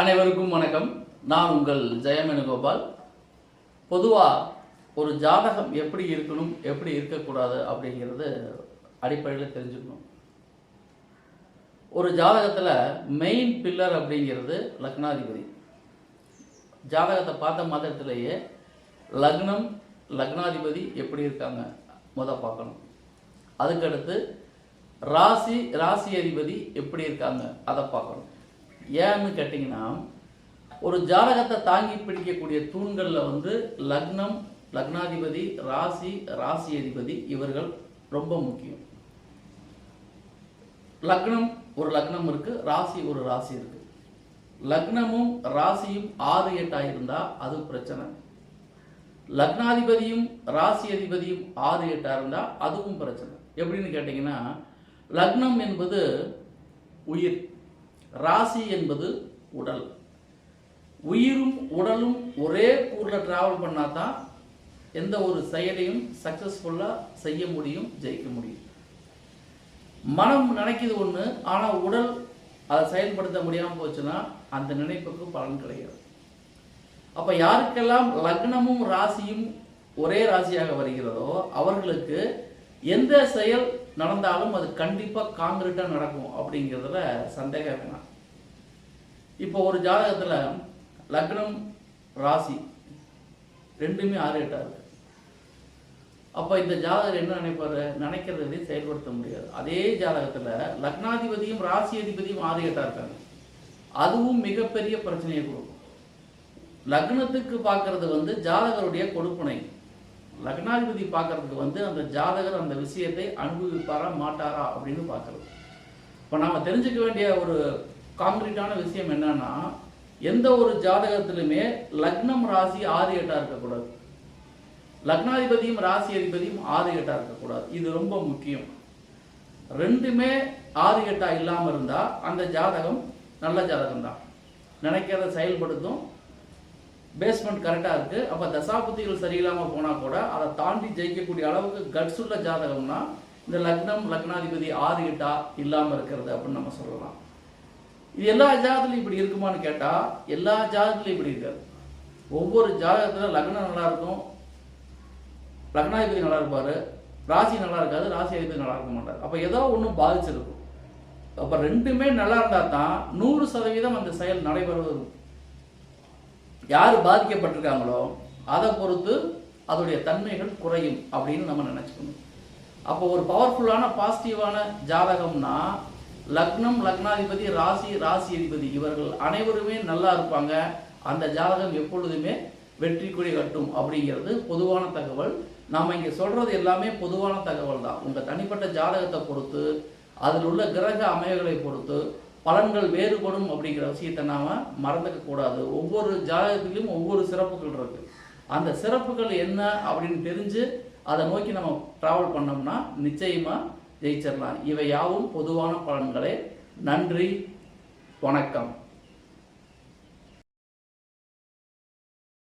அனைவருக்கும் வணக்கம். நான் உங்கள் ஜெயமேனுகோபால். பொதுவாக ஒரு ஜாதகம் எப்படி இருக்கணும் எப்படி இருக்கக்கூடாது அப்படிங்கிறது அடிப்படையில் தெரிஞ்சுக்கணும். ஒரு ஜாதகத்தில் மெயின் பில்லர் அப்படிங்கிறது லக்னாதிபதி. ஜாதகத்தை பார்த்த மாத்திரத்திலேயே லக்னம் லக்னாதிபதி எப்படி இருக்காங்க முத பார்க்கணும். அதுக்கடுத்து ராசி ராசி அதிபதி எப்படி இருக்காங்க அதை பார்க்கணும். ஏன்னு கேட்டிங்கன்னா ஒரு ஜாதகத்தை தாங்கி பிடிக்கக்கூடிய தூண்களில் வந்து லக்னம் லக்னாதிபதி ராசி ராசி அதிபதி இவர்கள் ரொம்ப முக்கியம். லக்னம் ஒரு லக்னம் இருக்கு ராசி ஒரு ராசி இருக்கு. லக்னமும் ராசியும் ஆறு எட்டாக இருந்தால் அது பிரச்சனை. லக்னாதிபதியும் ராசி அதிபதியும் ஆறு எட்டாக இருந்தால் அதுவும் பிரச்சனை. எப்படின்னு கேட்டிங்கன்னா லக்னம் என்பது உயிர். ராசி என்பது உடல். உயிரும் உடலும் ஒரே ஊரில் டிராவல் பண்ணால் தான் எந்த ஒரு செயலையும் சக்ஸஸ்ஃபுல்லாக செய்ய முடியும் ஜெயிக்க முடியும். மனம் நினைக்கிது ஒன்று ஆனால் உடல் அதை செயல்படுத்த முடியாமல் போச்சுன்னா அந்த நினைப்புக்கு பலன் கிடையாது. அப்போ யாருக்கெல்லாம் லக்னமும் ராசியும் ஒரே ராசியாக வருகிறதோ அவர்களுக்கு எந்த செயல் நடந்தாலும் அது கண்டிப்பாக காங்கிரீட்டாக நடக்கும் அப்படிங்கிறதுல சந்தேகம் வேணாம். இப்போ ஒரு ஜாதகத்தில் லக்னம் ராசி ரெண்டுமே ஆறு எட்டாக இருக்கு. அப்போ இந்த ஜாதகர் என்ன நினைப்பாரு? நினைக்கிறதே செயல்படுத்த முடியாது. அதே ஜாதகத்தில் லக்னாதிபதியும் ராசி அதிபதியும் ஆறு எட்டாக இருக்காங்க. அதுவும் மிகப்பெரிய பிரச்சனையை கொடுக்கும். லக்னத்துக்கு பார்க்கறது வந்து ஜாதகருடைய கொடுப்பனை. லக்னாதிபதி பார்க்கறதுக்கு வந்து அந்த ஜாதகர் அந்த விஷயத்தை அனுபவிப்பாரா மாட்டாரா அப்படின்னு பார்க்கறது. இப்போ நாம் தெரிஞ்சுக்க வேண்டிய ஒரு காங்கிரீட்டான விஷயம் என்னன்னா எந்த ஒரு ஜாதகத்திலுமே லக்னம் ராசி ஆறு எட்டாக இருக்கக்கூடாது. லக்னாதிபதியும் ராசி அதிபதியும் ஆறு எட்டாக இருக்கக்கூடாது. இது ரொம்ப முக்கியம். ரெண்டுமே ஆறு எட்டாக இல்லாமல் இருந்தால் அந்த ஜாதகம் நல்ல ஜாதகம் தான் நினைக்கிறத செயல்படுத்தும். பேஸ்மெண்ட் கரெக்டாக இருக்குது அப்போ தசாபுத்திகள் சரியில்லாமல் போனால் கூட அதை தாண்டி ஜெயிக்கக்கூடிய அளவுக்கு கட்ஸ் உள்ள ஜாதகம்னா இந்த லக்னம் லக்னாதிபதி ஆறு எட்டா இல்லாமல் இருக்கிறது அப்படின்னு நம்ம சொல்லலாம். இது எல்லா ஜாதகத்துலையும் இப்படி இருக்குமான்னு கேட்டால் எல்லா ஜாதகத்துலையும் இப்படி இருக்காது. ஒவ்வொரு ஜாதகத்தில் லக்னம் நல்லா இருக்கும். லக்னாதிபதி நல்லா இருப்பார். ராசி நல்லா இருக்காது. ராசி அதிபதி நல்லா இருக்க மாட்டார். அப்போ ஏதோ ஒன்றும் பாதிச்சிருக்கும். அப்போ ரெண்டுமே நல்லா இருந்தால் தான் நூறு சதவீதம் அந்த செயல் நடைபெறுவது யார் பாதிக்கப்பட்டிருக்காங்களோ அதை பொறுத்து அதோடைய தன்மைகள் குறையும் அப்படின்னு நம்ம நினச்சிக்கணும். அப்போ ஒரு பவர்ஃபுல்லான பாசிட்டிவான ஜாதகம்னா லக்னம் லக்னாதிபதி ராசி ராசி அதிபதி இவர்கள் அனைவருமே நல்லா இருப்பாங்க. அந்த ஜாதகம் எப்பொழுதுமே வெற்றி கொடி கட்டும் அப்படிங்கிறது பொதுவான தகவல். நாம் இங்கே சொல்கிறது எல்லாமே பொதுவான தகவல் தான். உங்கள் தனிப்பட்ட ஜாதகத்தை பொறுத்து அதில் உள்ள கிரக அமைவுகளை பொறுத்து பலன்கள் வேறுபடும் அப்படிங்கிற விஷயத்தை நாம் மறந்துக்க கூடாது. ஒவ்வொரு ஜாதகத்திலும் ஒவ்வொரு சிறப்புகள் இருக்கு. அந்த சிறப்புகள் என்ன அப்படின்னு தெரிஞ்சு அதை நோக்கி நம்ம ட்ராவல் பண்ணோம்னா நிச்சயமாக ஜெயிச்சிடலாம். இவை யாவும் பொதுவான பலன்களே. நன்றி. வணக்கம்.